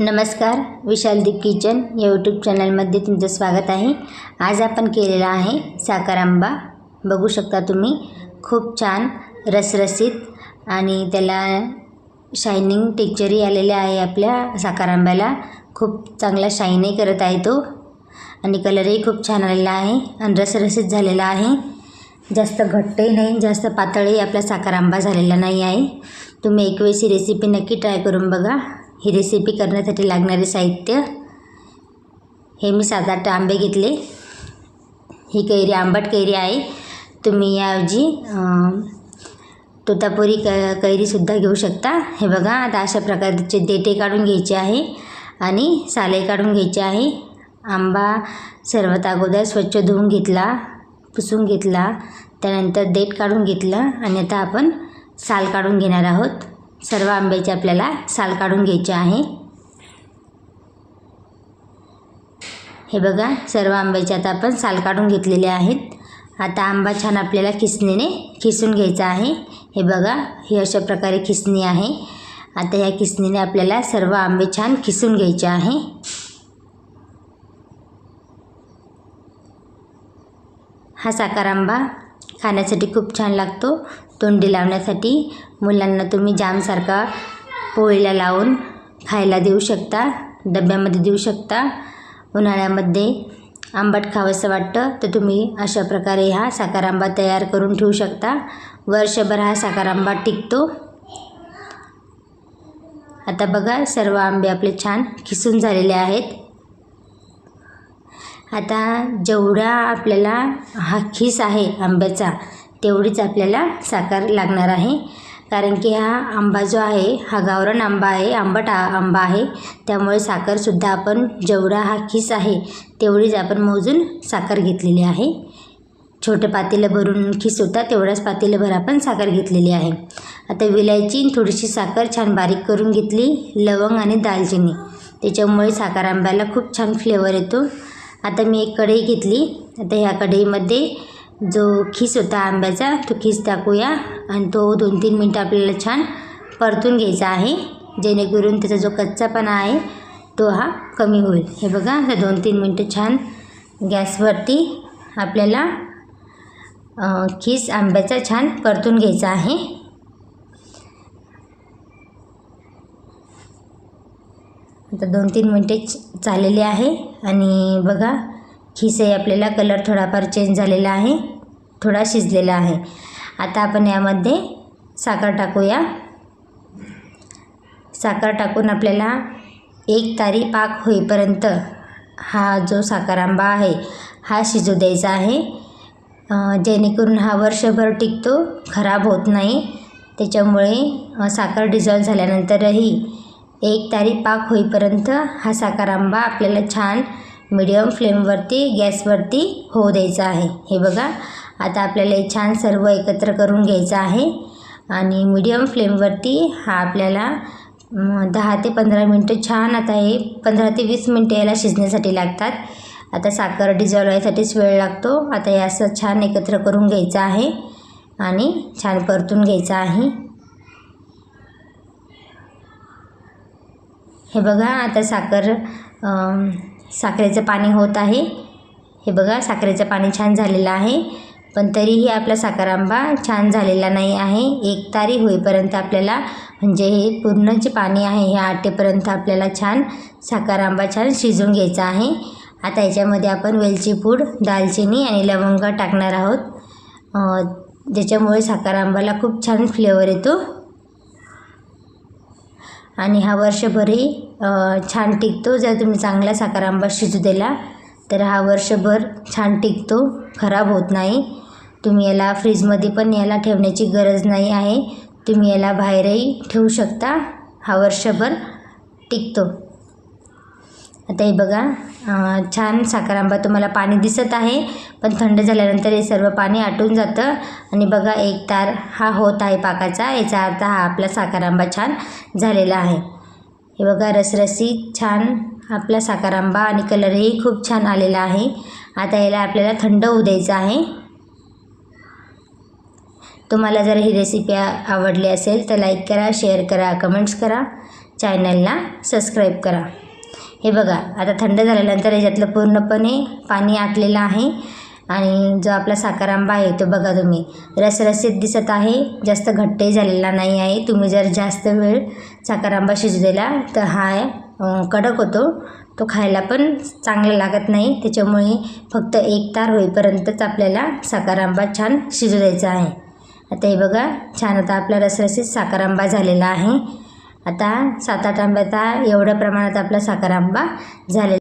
नमस्कार विशालदीप किचन या यूट्यूब चॅनलमध्ये तुमचं स्वागत आहे. आज आपण केलेला आहे साखर आंबा बघू शकता तुम्ही खूप छान रसरसीत आणि त्याला शायनिंग टेक्चरही आलेले आहे आपल्या साखर आंब्याला खूप चांगला शाईनही करत आहे तो. आणि कलरही खूप छान आलेला आहे आणि रसरसीत झालेला आहे. जास्त घट्टही नाही जास्त पातळही आपला साखर आंबा झालेला नाही आहे. तुम्ही एक वेळेस ही रेसिपी नक्की ट्राय करून बघा. ही रेसिपी करण्यासाठी लागणारे साहित्य हे मी सात आठ आंबे घेतले. ही कैरी आंबट कैरी आहे. तुम्ही याऐवजी तोतापुरी क कैरीसुद्धा घेऊ शकता. हे बघा आता अशा प्रकारचे देठे काढून घ्यायचे आहे आणि साले काढून घ्यायचे आहे. आंबा सर्वात अगोदर स्वच्छ धुवून घेतला पुसून घेतला त्यानंतर देठ काढून घेतलं आणि आता आपण साल काढून घेणार आहोत. सर्व आंब्याचे आपल्याला साल काढून घ्यायचे आहे. हे बघा सर्व आंब्याचे आता आपण साल काढून घेतलेले आहेत. आता आंबा छान आपल्याला खिसणीने खिसून घ्यायचा आहे. हे बघा ही अशा प्रकारे खिसणी आहे. आता ह्या खिसणीने आपल्याला सर्व आंबे छान खिसून घ्यायचे आहे. हा साकार आंबा खाण्यासाठी खूप छान लागतो. तोंडी लावण्यासाठी. मुलांना तुम्ही जामसारखा पोळीला लावून खायला देऊ शकता. डब्यामध्ये देऊ शकता. उन्हाळ्यामध्ये आंबट खावंसं वाटतं तर तुम्ही अशा प्रकारे हा साखर आंबा तयार करून ठेवू शकता. वर्षभर हा साखर आंबा टिकतो. आता बघा सर्व आंबे आपले छान खिसून झालेले आहेत. आता जेवढा आपल्याला हा खीस आहे आंब्याचा तेवढीच आपल्याला साखर लागणार आहे. कारण की हा आंबा जो आहे हा गावरान आंबा आहे आंबट आंबा आहे. त्यामुळे साखरसुद्धा आपण जेवढा हा खीस आहे तेवढीच आपण मोजून साखर घेतलेली आहे. छोटं पातेलं भरून खीस होता तेवढाच पातेलंभर आपण साखर घेतलेली आहे. आता विलायची थोडीशी साखर छान बारीक करून घेतली लवंग आणि दालचिनी. त्याच्यामुळे साखर आंब्याला खूप छान फ्लेवर येतो. आता मी एक कढई घेतली. आता ह्या कढईमध्ये जो खीस होता आंब्याचा तो खीस टाकूया आणि तो दोन तीन मिनटं आपल्याला छान परतून घ्यायचा आहे. जेणेकरून त्याचा जो कच्चापणा आहे तो हा कमी होईल. हे बघा आता दोन तीन मिनटं छान गॅसवरती आपल्याला खीस आंब्याचा छान परतून घ्यायचा आहे. आता दोन तीन मिनटे च- आहे. आणि बघा खिसही आपल्याला कलर थोडाफार चेंज झालेला आहे. थोडा शिजलेला आहे. आता आपण यामध्ये साखर टाकूया. साखर टाकून आपल्याला एक तारी पाक होईपर्यंत हा जो साखर आंबा आहे हा शिजू द्यायचा आहे. जेणेकरून हा वर्षभर टिकतो खराब होत नाही. त्याच्यामुळे साखर डिझॉल्व झाल्यानंतरही एक तारी पाक होईपर्यंत हा साखर आंबा आपल्याला छान मिडियम फ्लेमवरती गॅसवरती होऊ द्यायचा आहे. हे बघा आता आपल्याला हे छान सर्व एकत्र करून घ्यायचं आहे. आणि मिडियम फ्लेमवरती हा आपल्याला दहा ते पंधरा मिनटं छान आता हे पंधरा ते वीस मिनटं याला शिजण्यासाठी लागतात. आता साखर डिझॉल्व व्हायसाठीच वेळ लागतो. आता हे असं छान एकत्र करून घ्यायचं आहे. आणि छान परतून घ्यायचं आहे. हे बघा आता साखर साखरेचं पाणी होत आहे. हे बघा साखरेचं पाणी छान झालेलं आहे. पण तरीही आपला साखर आंबा छान झालेला नाही आहे. एक तारी होईपर्यंत आपल्याला म्हणजे हे पूर्ण जे पाणी आहे हे आटेपर्यंत आपल्याला छान साखर आंबा छान शिजवून घ्यायचा आहे. आता याच्यामध्ये आपण वेलची पूड दालचिनी आणि लवंग टाकणार आहोत. ज्याच्यामुळे साखर आंबाला खूप छान फ्लेवर येतो. आणि हा वर्षभरही छान टिकतो. जर तुम्ही चांगला साखर आंबा शिजू दिला तर हा वर्षभर छान टिकतो. खराब होत नाही. तुम्ही याला फ्रीजमध्ये पण याला ठेवण्याची गरज नाही आहे. तुम्ही याला बाहेरही ठेवू शकता. हा वर्षभर टिकतो. आता हे बघा छान साखर आंबा तुम्हाला पाणी दिसत आहे पण थंड झाल्यानंतर हे सर्व पाणी आटून जातं. आणि बघा एक तार हा होत आहे पाकाचा याचा अर्थ हा आपला साखर आंबा छान झालेला आहे. हे बघा रसरसी छान आपला साखर आंबा आणि कलरही खूप छान आलेला आहे. आता याला आपल्याला थंड होऊ द्यायचं आहे. तुम्हाला जर ही रेसिपी आवडली असेल तर लाईक करा शेअर करा कमेंट्स करा. चॅनलला सबस्क्राईब करा. हे बघा आता थंड झाल्यानंतर याच्यातलं पूर्णपणे पाणी आटलेलं आहे आणि जो आपला साखर आंबा आहे तो बघा तुम्ही. रसरसीत दिसत आहे जास्त घट्टही झालेला नाही आहे. तुम्ही जर जास्त वेळ साखर आंबा शिजू दिला तर हा कडक होतो. तो खायला पण चांगला लागत नाही. त्याच्यामुळे फक्त एक तार होईपर्यंतच आपल्याला साखर आंबा छान शिजू द्यायचा आहे. आता हे बघा छान आता आपला रसरसीत साखर आंबा झालेला आहे. आता सात आठ आंब्याचा एवढ्या प्रमाणात आपला साखर आंबा झालेला